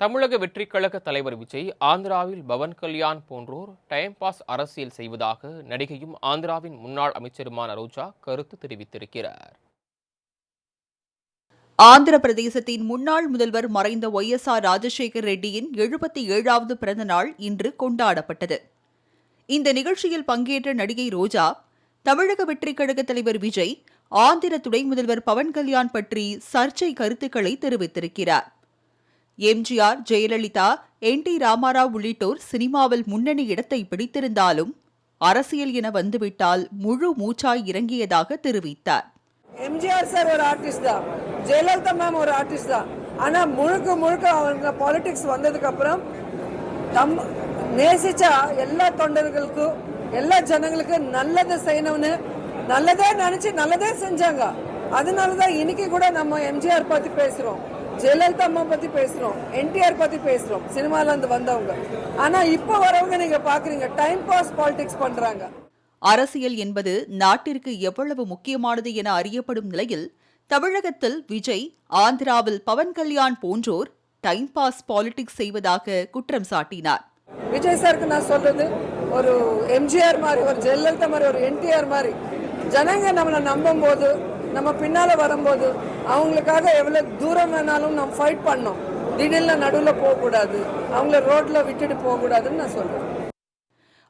தமிழக வெற்றிக் கழக தலைவர் விஜய் ஆந்திராவில் பவன் கல்யாண் போன்றோர் டைம் பாஸ் அரசியல் செய்வதாக நடிகையும் ஆந்திராவின் முன்னாள் அமைச்சருமான ரோஜா கருத்து தெரிவித்திருக்கிறார். ஆந்திர பிரதேசத்தின் முன்னாள் முதல்வர் மறைந்த ஒய் எஸ் ஆர் ராஜசேகர் ரெட்டியின் எழுபத்தி ஏழாவது பிறந்த நாள் இன்று கொண்டாடப்பட்டது. இந்த நிகழ்ச்சியில் பங்கேற்ற நடிகை ரோஜா தமிழக வெற்றிக் கழக தலைவர் விஜய் ஆந்திர துணை முதல்வர் பவன் கல்யாண் பற்றி சர்ச்சை கருத்துக்களை தெரிவித்திருக்கிறார். MGR Jayalalithaa N T Rama Rao உள்ளிட்டோர் சினிமாவில் முன்னணி இடத்தை பிடித்திருந்தாலும் அரசியல் என வந்துவிட்டால் முழு மூச்சாய் இறங்கியதாக தெரிவித்தார். எம்ஜிஆர் சார் ஒரு ஆர்டிஸ்ட் தான். ஜெயலலிதா மேம் ஒரு ஆர்டிஸ்ட் தான். ஆனா முழுக்க முழுக்க அவங்க பாலிடிக்ஸ் வந்ததுக்கு அப்புறம் தம் நேசிச்சா எல்லா தொண்டர்களுக்கும் எல்லா ஜனங்களுக்கும் நல்லதை செய்யணும்னு நல்லதே நினைச்சு நல்லதே செஞ்சாங்க. அதனாலதான் இன்னைக்கு கூட நம்ம எம்ஜிஆர் பத்தி பேசுறோம். ஜெயலலிதா அம்மா பத்தி பேசுறோம் என்டிஆர் பத்தி பேசுறோம் சினிமால இருந்து வந்தவங்க. ஆனா இப்ப வரவங்க நீங்க பாக்குறீங்க டைம் பாஸ் பாலிடிக்ஸ் பண்றாங்க. அரசியல் என்பது நாட்டிற்கு எவ்வளவு முக்கியமானது என அறியப்படும் நிலையில் தமிழகத்தில் விஜய் ஆந்திராவில் பவன் கல்யாண் போன்றோர் டைம் பாஸ் பாலிடிக்ஸ் செய்வதாக குற்றம் சாட்டினார். விஜய் சாருக்கு நான் சொல்றது ஒரு எம்ஜிஆர் மாதிரி ஒரு ஜெயலலிதா மாதிரி ஒரு என்டிஆர் மாதிரி ஜனங்க நம்மளை நம்பும் போது நம்ம பின்னால் வரும்போது அவங்களுக்காக எவ்வளோ தூரம் வேணாலும் நம்ம ஃபைட் பண்ணோம். திடீர்னு நடுவில் போகக்கூடாது. அவங்கள ரோட்டில் விட்டுட்டு போகக்கூடாதுன்னு நான் சொல்கிறேன்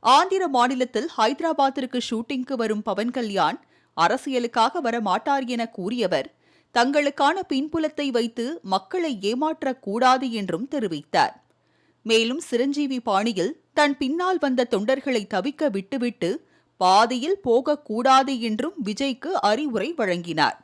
ஆந்திர மாநிலத்தில் ஹைதராபாத்திற்கு ஷூட்டிங்க்கு வரும் பவன் கல்யாண் அரசியலுக்காக வர மாட்டார் என கூறியவர் தங்களுக்கான பின்புலத்தை வைத்து மக்களை ஏமாற்றக்கூடாது என்றும் தெரிவித்தார். மேலும் சிரஞ்சீவி பாணியில் தன் பின்னால் வந்த தொண்டர்களை தவிக்க விட்டுவிட்டு பாதியில் போகக்கூடாது என்றும் விஜய்க்கு அறிவுரை வழங்கினார்.